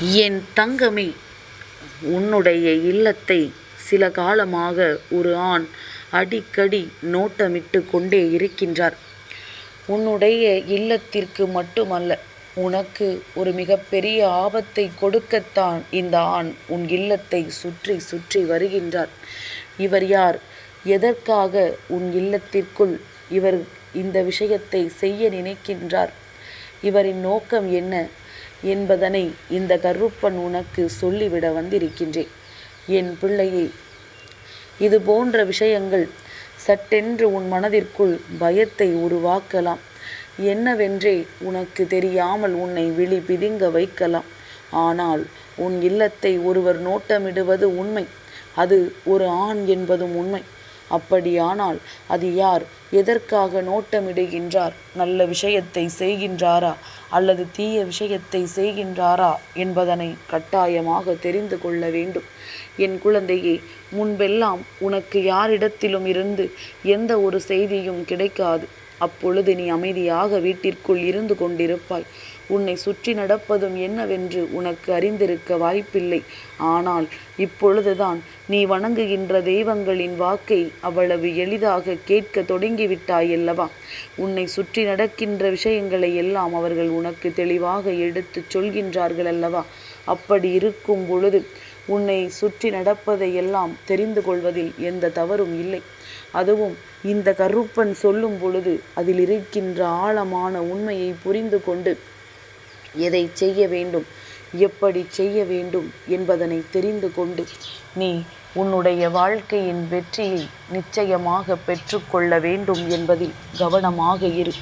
என் தங்கமே உன்னுடைய இல்லத்தை சில காலமாக ஒரு ஆண் அடிக்கடி நோட்டமிட்டு கொண்டே இருக்கின்றார். உன்னுடைய இல்லத்திற்கு மட்டுமல்ல உனக்கு ஒரு மிகப்பெரிய ஆபத்தை கொடுக்கத்தான் இந்த ஆண் உன் இல்லத்தை சுற்றி சுற்றி வருகின்றார். இவர் யார்? எதற்காக உன் இல்லத்திற்குள் இவர் இந்த விஷயத்தை செய்ய நினைக்கின்றார்? இவரின் நோக்கம் என்ன? என்பதனை இந்த கருப்பன் உனக்கு சொல்லிவிட வந்திருக்கின்றேன். என் பிள்ளையே இது போன்ற விஷயங்கள் சட்டென்று உன் மனதிற்குள் பயத்தை உருவாக்கலாம். என்னவென்றே உனக்கு தெரியாமல் உன்னை விழி பிதுங்க வைக்கலாம். ஆனால் உன் இல்லத்தை ஒருவர் நோட்டமிடுவது உண்மை. அது ஒரு ஆண் என்பதும் உண்மை. அப்படியானால் அது யார்? எதற்காக நோட்டமிடுகின்றார்? நல்ல விஷயத்தை செய்கின்றாரா? அல்லது தீய விஷயத்தை செய்கின்றாரா? என்பதனை கட்டாயமாக தெரிந்து கொள்ள வேண்டும். என் குழந்தையே முன்பெல்லாம் உனக்கு யாரிடத்திலும் இருந்து எந்த ஒரு செய்தியும் கிடைக்காது. அப்பொழுது நீ அமைதியாக வீட்டிற்குள் இருந்து கொண்டிருப்பாய். உன்னை சுற்றி நடப்பதும் என்னவென்று உனக்கு அறிந்திருக்க வாய்ப்பில்லை. ஆனால் இப்பொழுதுதான் நீ வணங்குகின்ற தெய்வங்களின் வாக்கை அவ்வளவு எளிதாக கேட்க தொடங்கிவிட்டாயல்லவா உன்னை சுற்றி நடக்கின்ற விஷயங்களை எல்லாம் அவர்கள் உனக்கு தெளிவாக எடுத்துச் சொல்கின்றார்கள் அல்லவா? அப்படி இருக்கும் பொழுது உன்னை சுற்றி நடப்பதை எல்லாம் தெரிந்து கொள்வதில் எந்த தவறும் இல்லை. அதுவும் இந்த கருப்பன் சொல்லும் பொழுது அதில் இருக்கின்ற ஆழமான உண்மையை புரிந்து கொண்டு எதை செய்ய வேண்டும் எப்படி செய்ய வேண்டும் என்பதனை தெரிந்து கொண்டு நீ உன்னுடைய வாழ்க்கையின் வெற்றியை நிச்சயமாக பெற்றுக்கொள்ள வேண்டும் என்பதில் கவனமாக இரு.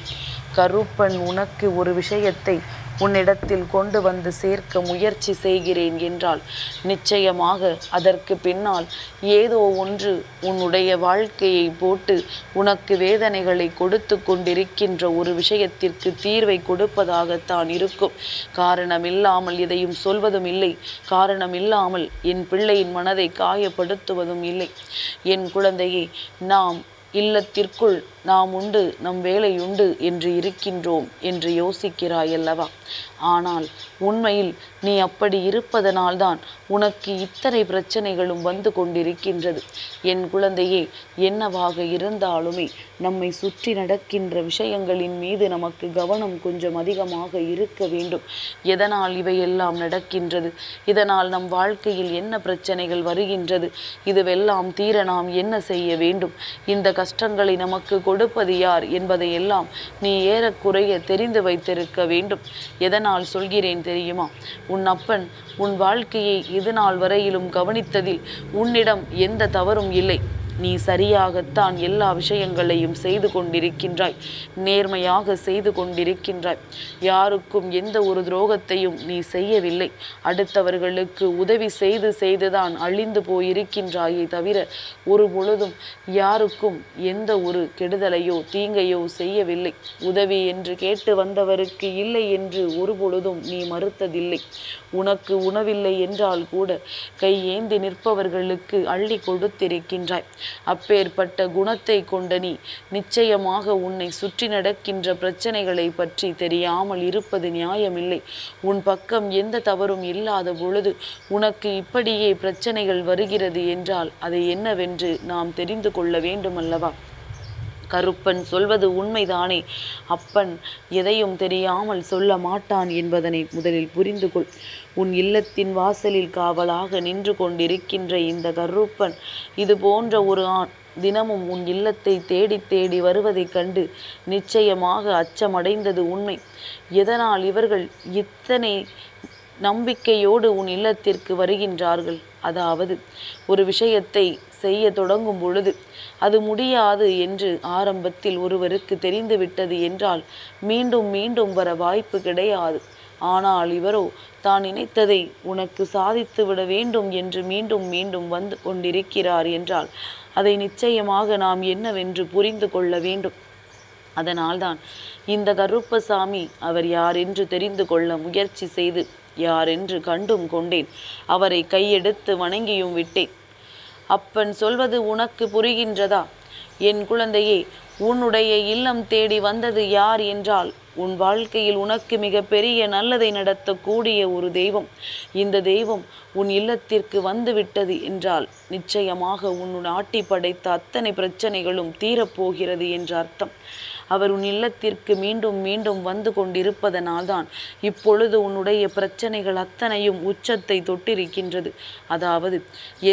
கருப்பன் உனக்கு ஒரு விஷயத்தை உன்னிடத்தில் கொண்டு வந்து சேர்க்க முயற்சி செய்கிறேன் என்றால் நிச்சயமாக அதற்கு பின்னால் ஏதோ ஒன்று உன்னுடைய வாழ்க்கையை போட்டு உனக்கு வேதனைகளை கொடுத்து கொண்டிருக்கின்ற ஒரு விஷயத்திற்கு தீர்வை கொடுப்பதாகத்தான் இருக்கும். காரணமில்லாமல் இதையும் சொல்வதும் இல்லை. காரணமில்லாமல் என் பிள்ளையின் மனதை காயப்படுத்துவதும் இல்லை. என் குழந்தையை நாம் இல்லத்திற்குள் நாம் உண்டு நம் வேலை உண்டு என்று இருக்கின்றோம் என்று யோசிக்கிறாய் அல்லவா? ஆனால் உண்மையில் நீ அப்படி இருப்பதனால்தான் உனக்கு இத்தனை பிரச்சனைகளும் வந்து கொண்டிருக்கின்றது. என் குழந்தையே என்னவாக இருந்தாலுமே நம்மை சுற்றி நடக்கின்ற விஷயங்களின் மீது நமக்கு கவனம் கொஞ்சம் அதிகமாக இருக்க வேண்டும். எதனால் இவையெல்லாம் நடக்கின்றது? இதனால் நம் வாழ்க்கையில் என்ன பிரச்சனைகள் வருகின்றது? இதுவெல்லாம் தீர நாம் என்ன செய்ய வேண்டும்? இந்த கஷ்டங்களை நமக்கு கொடுப்பது யார் என்பதையெல்லாம் நீ ஏறக்குறைய தெரிந்து வைத்திருக்க வேண்டும். எதனால் சொல்கிறேன் தெரியுமா? உன் அப்பன் உன் வாழ்க்கையை இது நாள் வரையிலும் கவனித்ததில் உன்னிடம் எந்த தவறும் இல்லை. நீ சரியாகத்தான் எல்லா விஷயங்களையும் செய்து கொண்டிருக்கின்றாய் நேர்மையாக செய்து கொண்டிருக்கின்றாய். யாருக்கும் எந்த ஒரு துரோகத்தையும் நீ செய்யவில்லை. அடுத்தவர்களுக்கு உதவி செய்து செய்துதான் அழிந்து போயிருக்கின்றாயே தவிர ஒரு பொழுதும் யாருக்கும் எந்த ஒரு கெடுதலையோ தீங்கையோ செய்யவில்லை. உதவி என்று கேட்டு வந்தவருக்கு இல்லை என்று ஒரு பொழுதும் நீ மறுத்ததில்லை. உனக்கு உணவில்லை என்றால் கூட கை ஏந்தி நிற்பவர்களுக்கு அள்ளி கொடுத்திருக்கின்றாய். அப்பேற்பட்ட குணத்தை கொண்ட நீ நிச்சயமாக உன்னை சுற்றி நடக்கின்ற பிரச்சனைகளை பற்றி தெரியாமல் இருப்பது நியாயமில்லை. உன் பக்கம் எந்த தவறும் இல்லாத பொழுது உனக்கு இப்படியே பிரச்சனைகள் வருகிறது என்றால் அதை என்னவென்று நாம் தெரிந்து கொள்ள வேண்டுமல்லவா? கருப்பன் சொல்வது உண்மைதானே? அப்பன் எதையும் தெரியாமல் சொல்ல மாட்டான் என்பதனை முதலில் புரிந்து கொள். உன் இல்லத்தின் வாசலில் காவலாக நின்று கொண்டிருக்கின்ற இந்த கருப்பன் இது போன்ற ஒரு ஆண் தினமும் உன் இல்லத்தை தேடி தேடி வருவதைக் கண்டு நிச்சயமாக அச்சமடைந்தது உண்மை. எதனால் இவர்கள் இத்தனை நம்பிக்கையோடு உன் இல்லத்திற்கு வருகின்றார்கள். அதாவது ஒரு விஷயத்தை செய்ய தொடங்கும் பொழுது அது முடியாது என்று ஆரம்பத்தில் ஒருவருக்கு தெரிந்துவிட்டது என்றால் மீண்டும் மீண்டும் வர வாய்ப்பு கிடையாது. ஆனால் இவரோ தான் நினைத்ததை உனக்கு சாதித்து விட வேண்டும் என்று மீண்டும் மீண்டும் வந்து கொண்டிருக்கிறார் என்றால் அதை நிச்சயமாக நாம் என்னவென்று புரிந்து கொள்ள வேண்டும். அதனால்தான் இந்த கருப்பசாமி அவர் யார் என்று தெரிந்து கொள்ள முயற்சி செய்து யாரென்று கண்டும் கொண்டேன். அவரை கையெடுத்து வணங்கியும் விட்டேன். அப்பன் சொல்வது உனக்கு புரிகின்றதா? என் குழந்தையே உன்னுடைய இல்லம் தேடி வந்தது யார் என்றால் உன் வாழ்க்கையில் உனக்கு மிகப்பெரிய நல்லதை நடத்தக்கூடிய ஒரு தெய்வம். இந்த தெய்வம் உன் இல்லத்திற்கு வந்துவிட்டது என்றால் நிச்சயமாக உன்னுடன் ஆட்டி படைத்த அத்தனை பிரச்சனைகளும் தீரப்போகிறது என்ற அர்த்தம். அவர் உன் இல்லத்திற்கு மீண்டும் மீண்டும் வந்து கொண்டிருப்பதனால்தான் இப்பொழுது உன்னுடைய பிரச்சனைகள் அத்தனையும் உச்சத்தை தொட்டிருக்கின்றது. அதாவது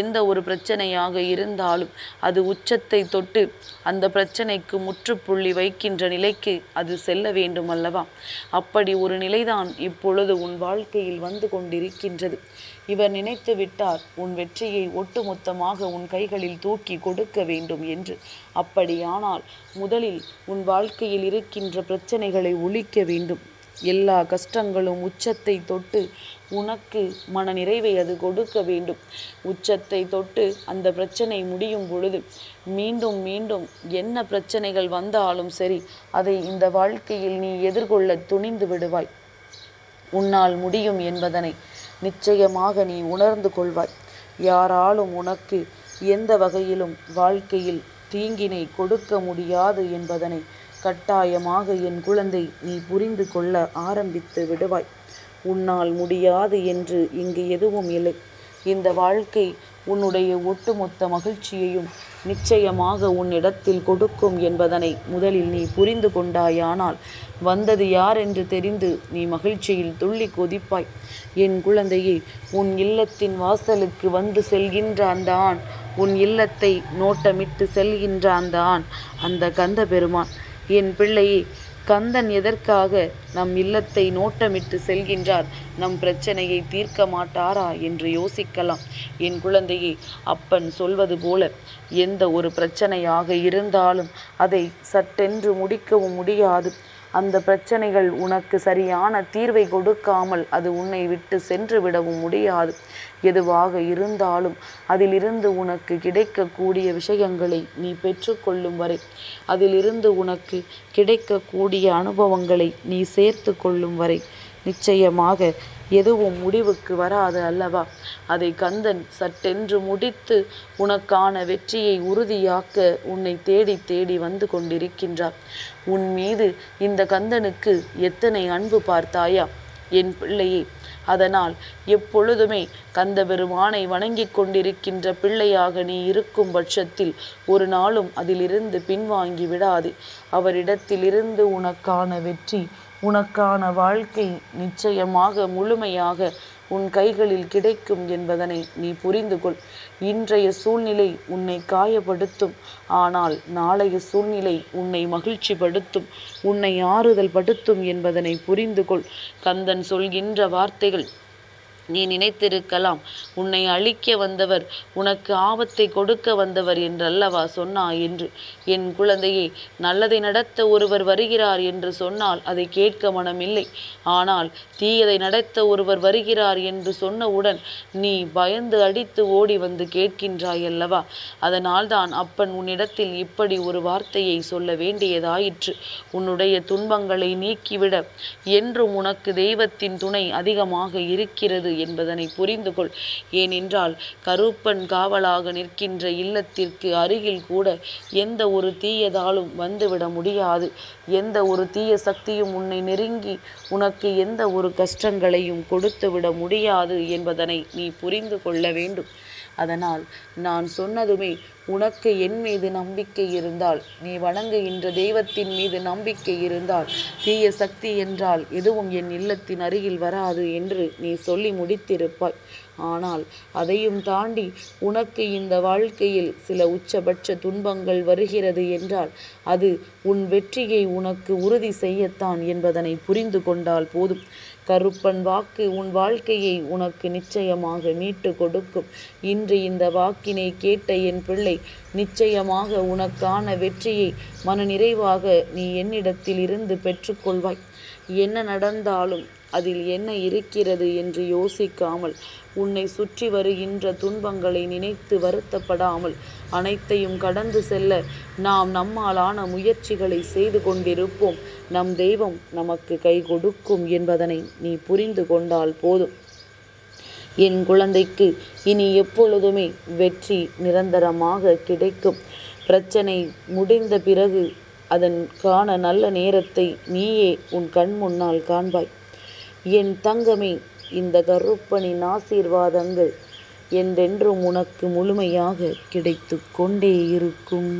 எந்த ஒரு பிரச்சனையாக இருந்தாலும் அது உச்சத்தை தொட்டு அந்த பிரச்சனைக்கு முற்றுப்புள்ளி வைக்கின்ற நிலைக்கு அது செல்ல வேண்டும் அல்லவா அப்படி ஒரு நிலைதான் இப்பொழுது உன் வாழ்க்கையில் வந்து கொண்டிருக்கின்றது. இவர் நினைத்து விட்டார் உன் வெற்றியை ஒட்டுமொத்தமாக உன் கைகளில் தூக்கி கொடுக்க வேண்டும் என்று. அப்படியானால் முதலில் உன் வாழ்க்கையில் இருக்கின்ற பிரச்சனைகளை ஒழிக்க வேண்டும். எல்லா கஷ்டங்களும் உச்சத்தை தொட்டு உனக்கு மன நிறைவை அது கொடுக்க வேண்டும். உச்சத்தை தொட்டு அந்த பிரச்சனை முடியும் பொழுது மீண்டும் மீண்டும் என்ன பிரச்சனைகள் வந்தாலும் சரி அதை இந்த வாழ்க்கையில் நீ எதிர்கொள்ள துணிந்து விடுவாய். உன்னால் முடியும் என்பதனை நிச்சயமாக நீ உணர்ந்து கொள்வாய். யாராலும் உனக்கு எந்த வகையிலும் வாழ்க்கையில் தீங்கினை கொடுக்க முடியாது என்பதனை கட்டாயமாக என் குழந்தை நீ புரிந்து கொள்ள ஆரம்பித்து விடுவாய். உன்னால் முடியாது என்று இங்கு எதுவும் இல்லை. இந்த வாழ்க்கை உன்னுடைய ஒட்டுமொத்த மகிழ்ச்சியையும் நிச்சயமாக உன்னிடத்தில் கொடுக்கும் என்பதனை முதலில் நீ புரிந்து கொண்டாயானால் வந்தது யார் என்று தெரிந்து நீ மகிழ்ச்சியில் துள்ளி கொதிப்பாய். என் குழந்தையே உன் இல்லத்தின் வாசலுக்கு வந்து செல்கின்ற அந்த ஆண் உன் இல்லத்தை நோட்டமிட்டு செல்கின்ற அந்த ஆண் அந்த கந்த பெருமான் என் பிள்ளையே கந்தன் எதற்காக நம் இல்லத்தை நோட்டமிட்டு செல்கின்றார்? நம் பிரச்சனையை தீர்க்க மாட்டாரா என்று யோசிக்கலாம். என் குழந்தையே அப்பன் சொல்வது போல எந்த ஒரு பிரச்சனையாக இருந்தாலும் அதை சட்டென்று முடிக்கவும் முடியாது. அந்த பிரச்சனைகள் உனக்கு சரியான தீர்வை கொடுக்காமல் அது உன்னை விட்டு சென்று விடவும் முடியாது. எதுவாக இருந்தாலும் அதிலிருந்து உனக்கு கிடைக்கக்கூடிய விஷயங்களை நீ பெற்றுக்கொள்ளும் வரை அதிலிருந்து உனக்கு கிடைக்கக்கூடிய அனுபவங்களை நீ சேர்த்து கொள்ளும் வரை நிச்சயமாக எதுவும் முடிவுக்கு வராது அல்லவா? அதை கந்தன் சட்டென்று முடித்து உனக்கான வெற்றியை உறுதியாக்க உன்னை தேடி தேடி வந்து கொண்டிருக்கின்றார். உன் மீது இந்த கந்தனுக்கு எத்தனை அன்பு பார்த்தாயா? என் பிள்ளையே அதனால் எப்பொழுதுமே கந்த பெருமானை வணங்கிக் கொண்டிருக்கின்ற பிள்ளையாக நீ இருக்கும் பட்சத்தில் ஒரு நாளும் அதிலிருந்து பின்வாங்கி விடாதே. அவரிடத்திலிருந்து உனக்கான வெற்றி உனக்கான வாழ்க்கை நிச்சயமாக முழுமையாக உன் கைகளில் கிடைக்கும் என்பதனை நீ புரிந்து கொள் இன்றைய சூழ்நிலை உன்னை காயப்படுத்தும். ஆனால் நாளைய சூழ்நிலை உன்னை மகிழ்ச்சி படுத்தும் உன்னை ஆறுதல் படுத்தும் என்பதனை புரிந்து கொள் கந்தன் சொல்கின்ற வார்த்தைகள் நீ நினைத்திருக்கலாம். உன்னை அழிக்க வந்தவர் உனக்கு ஆபத்தை கொடுக்க வந்தவர் என்றல்லவா சொன்னா என்று. என் குழந்தையே நல்லதை நடத்த ஒருவர் வருகிறார் என்று சொன்னால் அதை கேட்க மனமில்லை. ஆனால் தீயதை நடத்த ஒருவர் வருகிறார் என்று சொன்னவுடன் நீ பயந்து அடித்து ஓடி வந்து கேட்கின்றாய் அல்லவா அதனால்தான் அப்பன் உன்னிடத்தில் இப்படி ஒரு வார்த்தையை சொல்ல வேண்டியதாயிற்று. உன்னுடைய துன்பங்களை நீக்கிவிட என்றும் உனக்கு தெய்வத்தின் துணை அதிகமாக இருக்கிறது என்பதனை புரிந்து கொள் ஏனென்றால் கருப்பன் காவலாக நிற்கின்ற இல்லத்திற்கு அருகில் கூட எந்த ஒரு தீயதாலும் வந்துவிட முடியாது. எந்த ஒரு தீய சக்தியும் உன்னை நெருங்கி உனக்கு எந்த ஒரு கஷ்டங்களையும் கொடுத்துவிட முடியாது என்பதனை நீ புரிந்து கொள்ள வேண்டும். அதனால் நான் சொன்னதுமே உனக்கு என் மீது நம்பிக்கை இருந்தால் நீ வணங்குகின்ற தெய்வத்தின் மீது நம்பிக்கை இருந்தால் தீய சக்தி என்றால் எதுவும் என் இல்லத்தின் அருகில் வராது என்று நீ சொல்லி முடித்திருப்பாய். ஆனால் அதையும் தாண்டி உனக்கு இந்த வாழ்க்கையில் சில உச்சபட்ச துன்பங்கள் வருகிறது என்றால் அது உன் வெற்றியை உனக்கு உறுதி செய்யத்தான் என்பதனை புரிந்து கொண்டால் போதும். கருப்பன் வாக்கு உன் வாழ்க்கையை உனக்கு நிச்சயமாக மீட்டு கொடுக்கும். இன்று இந்த வாக்கினை கேட்ட என் பிள்ளை நிச்சயமாக உனக்கான வெற்றியை மன நிறைவாக நீ என்னிடத்தில் இருந்து பெற்றுக்கொள்வாய் என்ன நடந்தாலும் அதில் என்ன இருக்கிறது என்று யோசிக்காமல் உன்னை சுற்றி வருகின்ற துன்பங்களை நினைத்து வருத்தப்படாமல் அனைத்தையும் கடந்து செல்ல நாம் நம்மாலான முயற்சிகளை செய்து கொண்டிருப்போம். நம் தெய்வம் நமக்கு கை கொடுக்கும் என்பதனை நீ புரிந்து கொண்டால் போதும். என் குழந்தைக்கு இனி எப்பொழுதுமே வெற்றி நிரந்தரமாக கிடைக்கும். பிரச்சனை முடிந்த பிறகு அதற்கான நல்ல நேரத்தை நீயே உன் கண் முன்னால் காண்பாய். என் தங்கமே இந்த கருப்பனின் ஆசீர்வாதங்கள் என்றென்றும் உனக்கு முழுமையாக கிடைத்து கொண்டே இருக்கும்